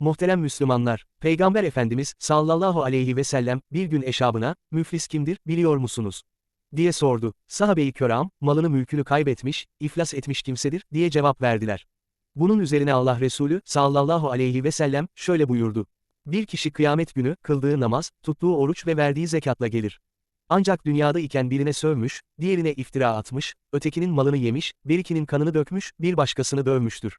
Muhterem Müslümanlar, Peygamber Efendimiz sallallahu aleyhi ve sellem bir gün eşabına, müflis kimdir biliyor musunuz? diye sordu. Sahabe-i köram, malını mülkünü kaybetmiş, iflas etmiş kimsedir, diye cevap verdiler. Bunun üzerine Allah Resulü sallallahu aleyhi ve sellem şöyle buyurdu. Bir kişi kıyamet günü, kıldığı namaz, tuttuğu oruç ve verdiği zekatla gelir. Ancak dünyada iken birine sövmüş, diğerine iftira atmış, ötekinin malını yemiş, berikinin kanını dökmüş, bir başkasını dövmüştür.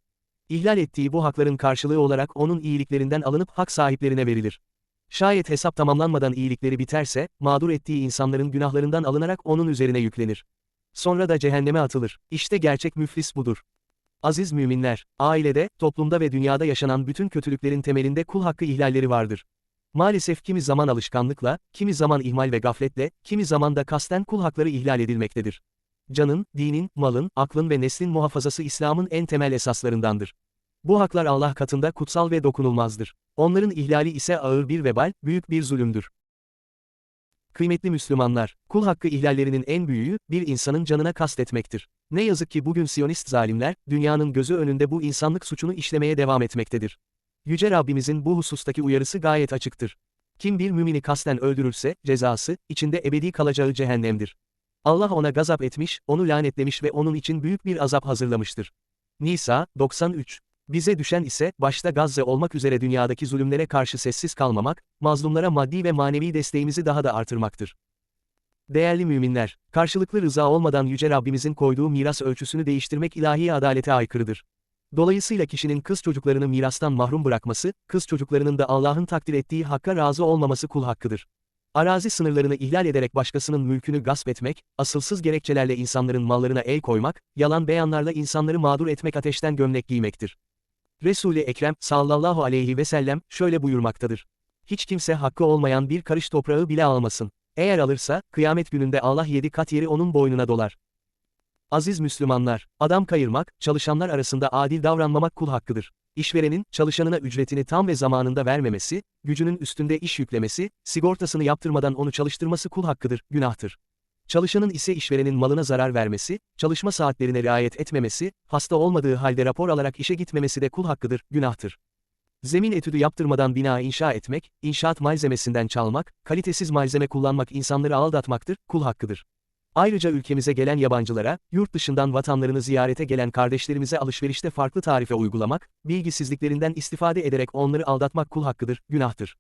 İhlal ettiği bu hakların karşılığı olarak onun iyiliklerinden alınıp hak sahiplerine verilir. Şayet hesap tamamlanmadan iyilikleri biterse, mağdur ettiği insanların günahlarından alınarak onun üzerine yüklenir. Sonra da cehenneme atılır. İşte gerçek müflis budur. Aziz müminler, ailede, toplumda ve dünyada yaşanan bütün kötülüklerin temelinde kul hakkı ihlalleri vardır. Maalesef kimi zaman alışkanlıkla, kimi zaman ihmal ve gafletle, kimi zaman da kasten kul hakları ihlal edilmektedir. Canın, dinin, malın, aklın ve neslin muhafazası İslam'ın en temel esaslarındandır. Bu haklar Allah katında kutsal ve dokunulmazdır. Onların ihlali ise ağır bir vebal, büyük bir zulümdür. Kıymetli Müslümanlar, kul hakkı ihlallerinin en büyüğü, bir insanın canına kastetmektir. Ne yazık ki bugün Siyonist zalimler, dünyanın gözü önünde bu insanlık suçunu işlemeye devam etmektedir. Yüce Rabbimizin bu husustaki uyarısı gayet açıktır. Kim bir mümini kasten öldürürse, cezası, içinde ebedi kalacağı cehennemdir. Allah ona gazap etmiş, onu lanetlemiş ve onun için büyük bir azap hazırlamıştır. Nisa, 93 bize düşen ise, başta Gazze olmak üzere dünyadaki zulümlere karşı sessiz kalmamak, mazlumlara maddi ve manevi desteğimizi daha da artırmaktır. Değerli müminler, karşılıklı rıza olmadan Yüce Rabbimizin koyduğu miras ölçüsünü değiştirmek ilahi adalete aykırıdır. Dolayısıyla kişinin kız çocuklarını mirastan mahrum bırakması, kız çocuklarının da Allah'ın takdir ettiği hakka razı olmaması kul hakkıdır. Arazi sınırlarını ihlal ederek başkasının mülkünü gasp etmek, asılsız gerekçelerle insanların mallarına el koymak, yalan beyanlarla insanları mağdur etmek ateşten gömlek giymektir. Resul-i Ekrem sallallahu aleyhi ve sellem şöyle buyurmaktadır. Hiç kimse hakkı olmayan bir karış toprağı bile almasın. Eğer alırsa, kıyamet gününde Allah yedi kat yeri onun boynuna dolar. Aziz Müslümanlar, adam kayırmak, çalışanlar arasında adil davranmamak kul hakkıdır. İşverenin, çalışanına ücretini tam ve zamanında vermemesi, gücünün üstünde iş yüklemesi, sigortasını yaptırmadan onu çalıştırması kul hakkıdır, günahtır. Çalışanın ise işverenin malına zarar vermesi, çalışma saatlerine riayet etmemesi, hasta olmadığı halde rapor alarak işe gitmemesi de kul hakkıdır, günahtır. Zemin etüdü yaptırmadan bina inşa etmek, inşaat malzemesinden çalmak, kalitesiz malzeme kullanmak insanları aldatmaktır, kul hakkıdır. Ayrıca ülkemize gelen yabancılara, yurt dışından vatanlarını ziyarete gelen kardeşlerimize alışverişte farklı tarife uygulamak, bilgisizliklerinden istifade ederek onları aldatmak kul hakkıdır, günahtır.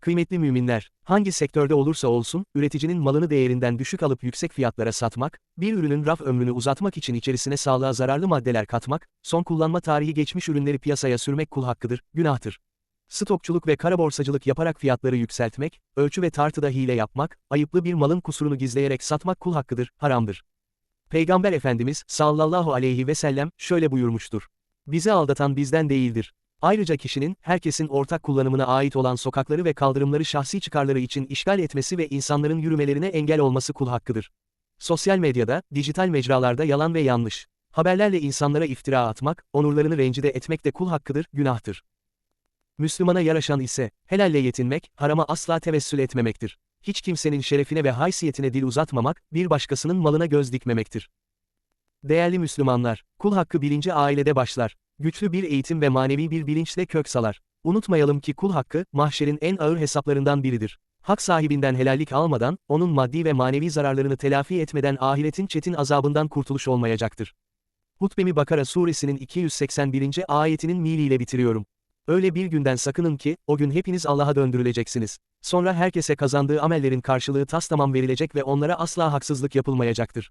Kıymetli müminler, hangi sektörde olursa olsun, üreticinin malını değerinden düşük alıp yüksek fiyatlara satmak, bir ürünün raf ömrünü uzatmak için içerisine sağlığa zararlı maddeler katmak, son kullanma tarihi geçmiş ürünleri piyasaya sürmek kul hakkıdır, günahtır. Stokçuluk ve kara borsacılık yaparak fiyatları yükseltmek, ölçü ve tartıda hile yapmak, ayıplı bir malın kusurunu gizleyerek satmak kul hakkıdır, haramdır. Peygamber Efendimiz sallallahu aleyhi ve sellem şöyle buyurmuştur. Bizi aldatan bizden değildir. Ayrıca kişinin, herkesin ortak kullanımına ait olan sokakları ve kaldırımları şahsi çıkarları için işgal etmesi ve insanların yürümelerine engel olması kul hakkıdır. Sosyal medyada, dijital mecralarda yalan ve yanlış. Haberlerle insanlara iftira atmak, onurlarını rencide etmek de kul hakkıdır, günahtır. Müslümana yaraşan ise, helalle yetinmek, harama asla tevessül etmemektir. Hiç kimsenin şerefine ve haysiyetine dil uzatmamak, bir başkasının malına göz dikmemektir. Değerli Müslümanlar, kul hakkı bilinci ailede başlar. Güçlü bir eğitim ve manevi bir bilinçle kök salar. Unutmayalım ki kul hakkı, mahşerin en ağır hesaplarından biridir. Hak sahibinden helallik almadan, onun maddi ve manevi zararlarını telafi etmeden ahiretin çetin azabından kurtuluş olmayacaktır. Hutbemi Bakara suresinin 281. ayetinin miliyle bitiriyorum. Öyle bir günden sakının ki, o gün hepiniz Allah'a döndürüleceksiniz. Sonra herkese kazandığı amellerin karşılığı tas tamam verilecek ve onlara asla haksızlık yapılmayacaktır.